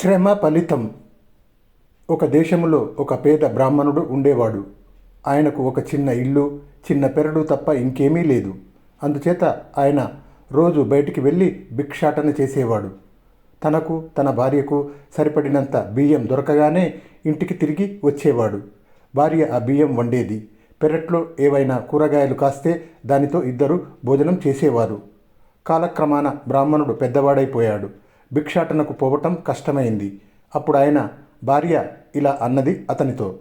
శ్రమ ఫలితం. ఒక దేశంలో ఒక పేద బ్రాహ్మణుడు ఉండేవాడు. ఆయనకు ఒక చిన్న ఇల్లు చిన్న పెరడు తప్ప ఇంకేమీ లేదు. అందుచేత ఆయన రోజు బయటికి వెళ్ళి భిక్షాటన చేసేవాడు. తనకు తన భార్యకు సరిపడినంత బియ్యం దొరకగానే ఇంటికి తిరిగి వచ్చేవాడు. భార్య ఆ బియ్యం వండేది. పెరట్లో ఏవైనా కూరగాయలు కాస్తే దానితో ఇద్దరు భోజనం చేసేవారు. కాలక్రమాన బ్రాహ్మణుడు పెద్దవాడైపోయాడు. భిక్షాటనకు పోవటం కష్టమైంది. అప్పుడు ఆయన భార్య ఇలా అన్నది అతనితో.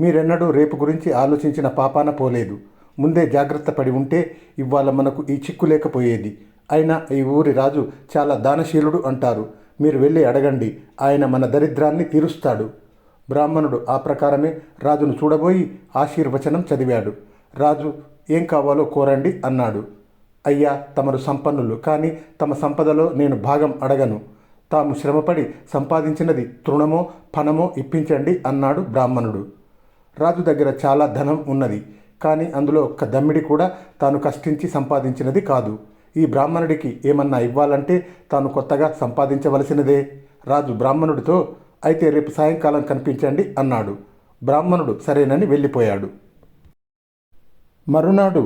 మీరెన్నడూ రేపు గురించి ఆలోచించిన పాపాన పోలేదు. ముందే జాగ్రత్త పడి ఉంటే ఇవాళ మనకు ఈ చిక్కు లేకపోయేది. అయినా ఈ ఊరి రాజు చాలా దానశీలుడు అంటారు. మీరు వెళ్ళి అడగండి. ఆయన మన దరిద్రాన్ని తీరుస్తాడు. బ్రాహ్మణుడు ఆ ప్రకారమే రాజును చూడబోయి ఆశీర్వచనం చదివాడు. రాజు ఏం కావాలో కోరండి అన్నాడు. అయ్యా తమరు సంపన్నులు. కానీ తమ సంపదలో నేను భాగం అడగను. తాము శ్రమపడి సంపాదించినది తృణమో ఫణమో ఇప్పించండి అన్నాడు బ్రాహ్మణుడు. రాజు దగ్గర చాలా ధనం ఉన్నది. కానీ అందులో ఒక్క దమ్మిడి కూడా తాను కష్టించి సంపాదించినది కాదు. ఈ బ్రాహ్మణుడికి ఏమన్నా ఇవ్వాలంటే తాను కొత్తగా సంపాదించవలసినదే? రాజు బ్రాహ్మణుడితో అయితే రేపు సాయంకాలం కనిపించండి అన్నాడు. బ్రాహ్మణుడు సరేనని వెళ్ళిపోయాడు. మరునాడు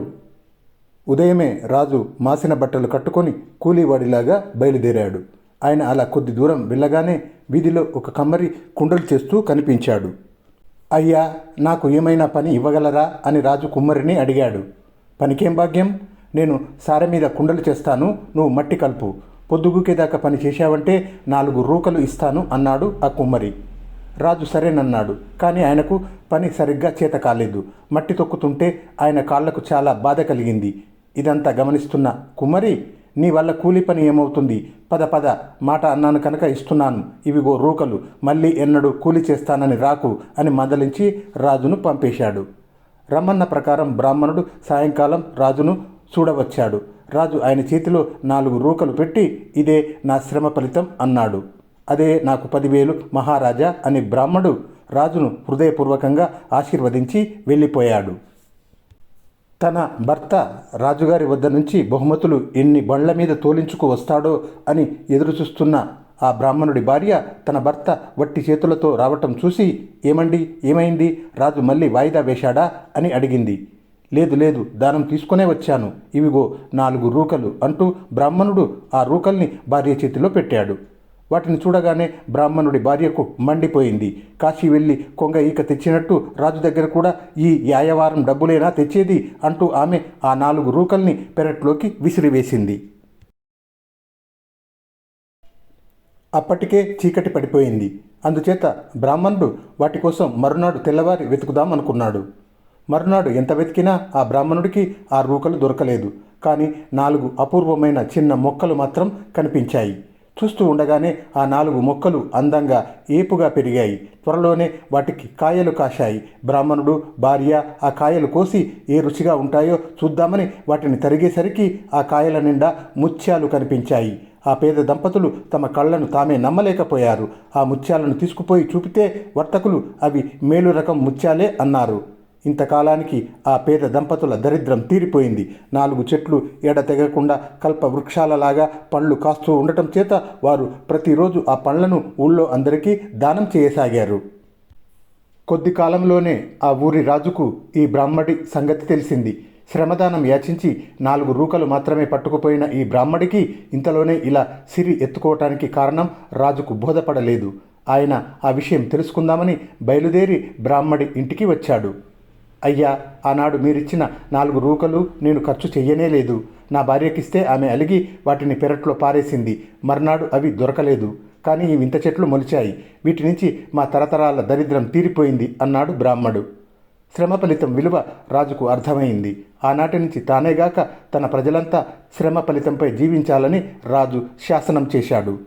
ఉదయమే రాజు మాసిన బట్టలు కట్టుకొని కూలీవాడిలాగా బయలుదేరాడు. ఆయన అలా కొద్ది దూరం వెళ్ళగానే వీధిలో ఒక కమ్మరి కుండలు చేస్తూ కనిపించాడు. అయ్యా నాకు ఏమైనా పని ఇవ్వగలరా అని రాజు కుమ్మరిని అడిగాడు. పనికేం భాగ్యం? నేను సారె మీద కుండలు చేస్తాను నువ్వు మట్టి కలుపు. పొద్దుగుకేదాకా పని చేశావంటే నాలుగు రూకలు ఇస్తాను అన్నాడు ఆ కుమ్మరి. రాజు సరేనన్నాడు. కానీ ఆయనకు పని సరిగ్గా చేత కాలేదు. మట్టి తొక్కుతుంటే ఆయన కాళ్ళకు చాలా బాధ కలిగింది. ఇదంతా గమనిస్తున్న కుమ్మరి నీ వల్ల కూలి పని ఏమవుతుంది? పద పద మాట అన్నాను కనుక ఇస్తున్నాను. ఇవిగో రూకలు. మళ్ళీ ఎన్నడూ కూలి చేస్తానని రాకు అని మందలించి రాజును పంపేశాడు. రమ్మన్న ప్రకారం బ్రాహ్మణుడు సాయంకాలం రాజును చూడవచ్చాడు. రాజు ఆయన చేతిలో నాలుగు రూకలు పెట్టి ఇదే నా శ్రమ ఫలితం అన్నాడు. అదే నాకు పదివేలు మహారాజా అని బ్రాహ్మడు రాజును హృదయపూర్వకంగా ఆశీర్వదించి వెళ్ళిపోయాడు. తన భర్త రాజుగారి వద్ద నుంచి బహుమతులు ఎన్ని బండ్ల మీద తోలించుకు వస్తాడో అని ఎదురుచూస్తున్న ఆ బ్రాహ్మణుడి భార్య తన భర్త వట్టి చేతులతో రావటం చూసి ఏమండి? ఏమైంది? రాజు మళ్ళీ వాయిదా వేశాడా? అని అడిగింది. లేదు లేదు దానం తీసుకునే వచ్చాను. ఇవిగో నాలుగు రూకలు అంటూ బ్రాహ్మణుడు ఆ రూకల్ని భార్య చేతిలో పెట్టాడు. వాటిని చూడగానే బ్రాహ్మణుడి భార్యకు మండిపోయింది. కాశీ వెళ్ళి కొంగ ఈక తెచ్చినట్టు రాజు దగ్గర కూడా ఈ యాయవారం డబ్బులేనా తెచ్చేది అంటూ ఆమె ఆ నాలుగు రూకల్ని పెరట్లోకి విసిరివేసింది. అప్పటికే చీకటి పడిపోయింది. అందుచేత బ్రాహ్మణుడు వాటి కోసం మరునాడు తెల్లవారి వెతుకుదాం అనుకున్నాడు మరునాడు ఎంత వెతికినా ఆ బ్రాహ్మణుడికి ఆ రూకలు దొరకలేదు. కానీ నాలుగు అపూర్వమైన చిన్న మొక్కలు మాత్రం కనిపించాయి. చూస్తూ ఉండగానే ఆ నాలుగు మొక్కలు అందంగా ఏపుగా పెరిగాయి. త్వరలోనే వాటికి కాయలు కాశాయి. బ్రాహ్మణుడు భార్య ఆ కాయలు కోసి ఏ రుచిగా ఉంటాయో చూద్దామని వాటిని తరిగేసరికి ఆ కాయల నిండా ముత్యాలు కనిపించాయి. ఆ పేద దంపతులు తమ కళ్ళను తామే నమ్మలేకపోయారు. ఆ ముత్యాలను తీసుకుపోయి చూపితే వర్తకులు అవి మేలు రకం ముత్యాలే అన్నారు. ఇంతకాలానికి ఆ పేద దంపతుల దరిద్రం తీరిపోయింది. నాలుగు చెట్లు ఎడతెగకుండా కల్ప వృక్షాలలాగా పండ్లు కాస్తూ ఉండటం చేత వారు ప్రతిరోజు ఆ పండ్లను ఊళ్ళో అందరికీ దానం చేయసాగారు. కొద్ది కాలంలోనే ఆ ఊరి రాజుకు ఈ బ్రాహ్మడి సంగతి తెలిసింది. శ్రమదానం యాచించి నాలుగు రూకలు మాత్రమే పట్టుకుపోయిన ఈ బ్రాహ్మడికి ఇంతలోనే ఇలా సిరి ఎత్తుకోవటానికి కారణం రాజుకు బోధపడలేదు. ఆయన ఆ విషయం తెలుసుకుందామని బయలుదేరి బ్రాహ్మడి ఇంటికి వచ్చాడు. అయ్యా ఆనాడు మీరిచ్చిన నాలుగు రూకలు నేను ఖర్చు చెయ్యనే లేదు. నా భార్యకిస్తే ఆమె అలిగి వాటిని పెరట్లో పారేసింది. మర్నాడు అవి దొరకలేదు. కానీ ఈ వింత చెట్లు మొలిచాయి. వీటి నుంచి మా తరతరాల దరిద్రం తీరిపోయింది అన్నాడు బ్రాహ్మడు. శ్రమ ఫలితం విలువ రాజుకు అర్థమైంది. ఆనాటి నుంచి తానేగాక తన ప్రజలంతా శ్రమ ఫలితంపై జీవించాలని రాజు శాసనం చేశాడు.